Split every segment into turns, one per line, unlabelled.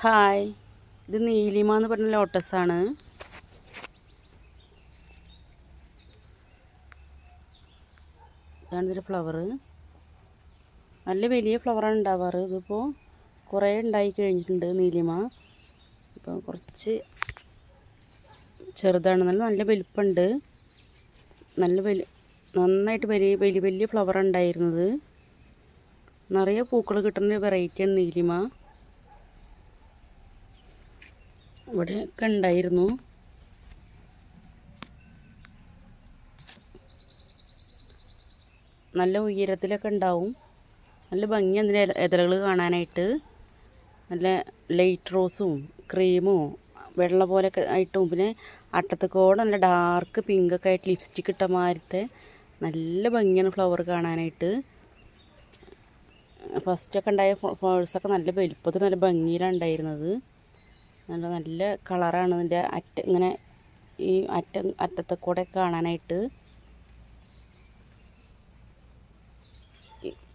Hi. ഇത് നീലിമ എന്ന് പറഞ്ഞ ലോട്ടസാണ് ഇതാണ് ഇതിന്റെ ഫ്ലവർ നല്ല വലിയ ഫ്ലവറാണ് ഉണ്ടാവാറ്. ഇതിപ്പോൾ കുറേ ഉണ്ടായി കഴിഞ്ഞിട്ടുണ്ട് നീലിമ. ഇപ്പോൾ കുറച്ച് ചെറുതാണ്. നല്ല നല്ല വലിപ്പമുണ്ട്. നല്ല വലു നന്നായിട്ട് വലിയ വലിയ വലിയ ഫ്ലവർ ഉണ്ടായിരുന്നത്. നിറയെ പൂക്കൾ കിട്ടുന്ന വെറൈറ്റിയാണ് നീലിമ. ഇവിടെയൊക്കെ ഉണ്ടായിരുന്നു നല്ല ഉയരത്തിലൊക്കെ ഉണ്ടാവും. നല്ല ഭംഗി അതിന്റെ ഇതകൾ കാണാനായിട്ട്. നല്ല ലൈറ്റ് റോസും ക്രീമും വെള്ള പോലെയൊക്കെ ആയിട്ടും. പിന്നെ അട്ടത്തക്കോടെ നല്ല ഡാർക്ക് പിങ്കൊക്കെ ആയിട്ട് ലിപ്സ്റ്റിക് ഇട്ട മാതിരത്തെ നല്ല ഭംഗിയാണ് ഫ്ലവർ കാണാനായിട്ട്. ഫസ്റ്റൊക്കെ ഉണ്ടായ ഫ്ലവേഴ്സൊക്കെ നല്ല വലുപ്പത്തിൽ നല്ല ഭംഗിയിലാണ് ഉണ്ടായിരുന്നത്. നല്ല നല്ല കളറാണ് ഇതിന്റെ അറ്റ ഇങ്ങനെ ഈ അറ്റ അറ്റത്തെ കൂടെ കാണാനായിട്ട്.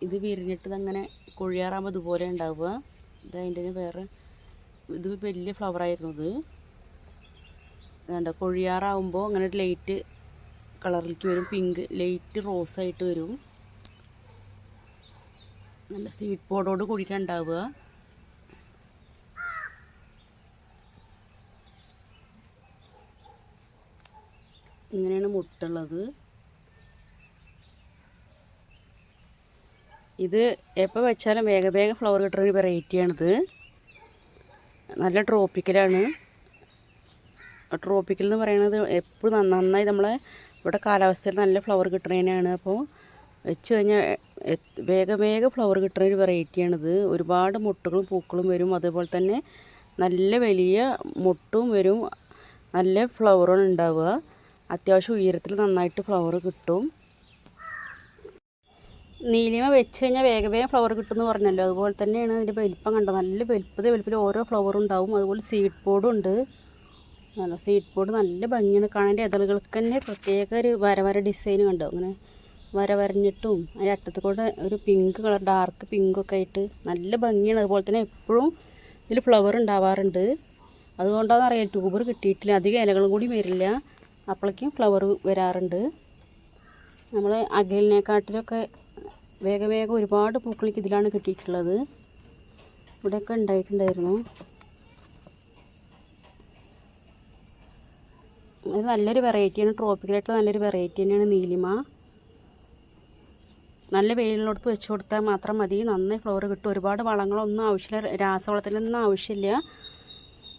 ഇത് വിരിഞ്ഞിട്ട് അങ്ങനെ കൊഴിയാറാകുമ്പോൾ ഇതുപോലെ ഉണ്ടാവുക. ഇത് അതിന്റെ വേറെ ഇത് വലിയ ഫ്ലവറായിരുന്നു ഇത്. വേണ്ട കൊഴിയാറാവുമ്പോൾ അങ്ങനെ ലൈറ്റ് കളറിലേക്ക് വരും. പിങ്ക് ലൈറ്റ് റോസ് ആയിട്ട് വരും. നല്ല സീഡ് പോഡോട് കൂടിയിട്ടാണ് ഉണ്ടാവുക. ഇങ്ങനെയാണ് മുട്ടുള്ളത്. ഇത് എപ്പോൾ വെച്ചാലും വേഗം വേഗം ഫ്ലവർ കിട്ടുന്ന ഒരു വെറൈറ്റിയാണിത് നല്ല ട്രോപ്പിക്കലാണ് ട്രോപ്പിക്കൽ എന്ന് പറയുന്നത് എപ്പോഴും നന്നായി നമ്മളെ ഇവിടെ കാലാവസ്ഥയിൽ നല്ല ഫ്ലവർ കിട്ടുന്നതിനാണ് അപ്പോൾ വെച്ച് കഴിഞ്ഞാൽ വേഗം വേഗം ഫ്ലവർ കിട്ടുന്ന ഒരു വെറൈറ്റിയാണിത് ഒരുപാട് മുട്ടുകളും പൂക്കളും വരും. അതുപോലെ തന്നെ നല്ല വലിയ മുട്ടും വരും. നല്ല ഫ്ലവറുകൾ ഉണ്ടാവുക. അത്യാവശ്യം ഉയരത്തിൽ നന്നായിട്ട് ഫ്ലവർ കിട്ടും. നീലിമ വെച്ച് കഴിഞ്ഞാൽ വേഗം വേഗം ഫ്ലവർ കിട്ടുമെന്ന് പറഞ്ഞല്ലോ. അതുപോലെ തന്നെയാണ് അതിന്റെ വലിപ്പം കണ്ടത് നല്ല വലിപ്പത്തെ വലിപ്പത്തിൽ ഓരോ ഫ്ലവർ ഉണ്ടാവും. അതുപോലെ സീഡ് ബോർഡും ഉണ്ട്. നല്ല സീഡ് ബോർഡ് നല്ല ഭംഗിയാണ്. കാണാൻ ഇതളുകൾക്ക് തന്നെ പ്രത്യേക ഒരു വര വര ഡിസൈൻ കണ്ടോ? അങ്ങനെ വര വരഞ്ഞിട്ടും അതിന്റെ അറ്റത്ത് കൂടെ ഒരു പിങ്ക് കളർ ഡാർക്ക് പിങ്കൊക്കെ ആയിട്ട് നല്ല ഭംഗിയാണ്. അതുപോലെ തന്നെ എപ്പോഴും ഇതിൽ ഫ്ലവർ ഉണ്ടാവാറുണ്ട്. അതുകൊണ്ടാണെന്ന് അറിയാം ട്യൂബർ കിട്ടിയിട്ടില്ല. അധികം ഇലകളും കൂടി വരില്ല. അപ്പോഴേക്കും ഫ്ലവർ വരാറുണ്ട്. നമ്മൾ അകലിനെക്കാട്ടിലൊക്കെ വേഗം വേഗം ഒരുപാട് പൂക്കളിക്ക് ഇതിലാണ് കിട്ടിയിട്ടുള്ളത്. ഇവിടെയൊക്കെ ഉണ്ടായിട്ടുണ്ടായിരുന്നു. ഇത് നല്ലൊരു വെറൈറ്റിയാണ് ട്രോപ്പിക്കലായിട്ടുള്ള നല്ലൊരു വെറൈറ്റി തന്നെയാണ് നീലിമ. നല്ല വെയിലുള്ളിടത്ത് വെച്ച് കൊടുത്താൽ മാത്രം മതി. നന്നായി ഫ്ലവർ കിട്ടും. ഒരുപാട് വളങ്ങളൊന്നും ആവശ്യമില്ല. രാസവളത്തിനൊന്നും ആവശ്യമില്ല.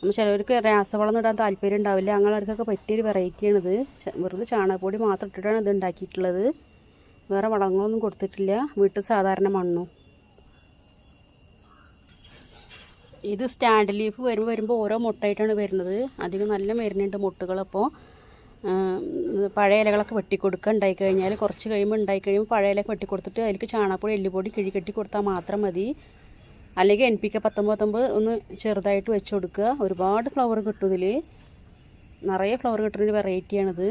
നമ്മൾ ചിലവർക്ക് രാസവളം ഇടാൻ താല്പര്യം ഉണ്ടാവില്ല. അങ്ങനെവർക്കൊക്കെ പറ്റിയൊരു വെറൈറ്റിയാണിത് വെറുതെ ചാണകപ്പൊടി മാത്രം ഇട്ടിട്ടാണ് ഇത് ഉണ്ടാക്കിയിട്ടുള്ളത്. വേറെ വളങ്ങളൊന്നും കൊടുത്തിട്ടില്ല. വീട്ടിൽ സാധാരണ മണ്ണും. ഇത് സ്റ്റാൻഡ് ലീഫ് വരുമ്പോൾ വരുമ്പോൾ ഓരോ മുട്ടയായിട്ടാണ് വരുന്നത്. അധികം നല്ല വരുന്നുണ്ട് മുട്ടുകളപ്പോൾ പഴയ ഇലകളൊക്കെ വെട്ടിക്കൊടുക്കുക ഉണ്ടായി കഴിഞ്ഞാൽ കുറച്ച് കഴിയുമ്പോൾ ഉണ്ടായി കഴിയുമ്പോൾ പഴയ ഇലയൊക്കെ വെട്ടിക്കൊടുത്തിട്ട് അതിലേക്ക് ചാണകപ്പൊടി എല്ലുപൊടി കിഴി കെട്ടി കൊടുത്താൽ മാത്രം മതി. അല്ലെങ്കിൽ എൻ പി കെ പത്തൊമ്പത്തൊമ്പത് ഒന്ന് ചെറുതായിട്ട് വെച്ച് കൊടുക്കുക. ഒരുപാട് ഫ്ലവർ കിട്ടും ഇതിൽ നിറയെ ഫ്ലവർ കിട്ടുന്നൊരു വെറൈറ്റിയാണിത്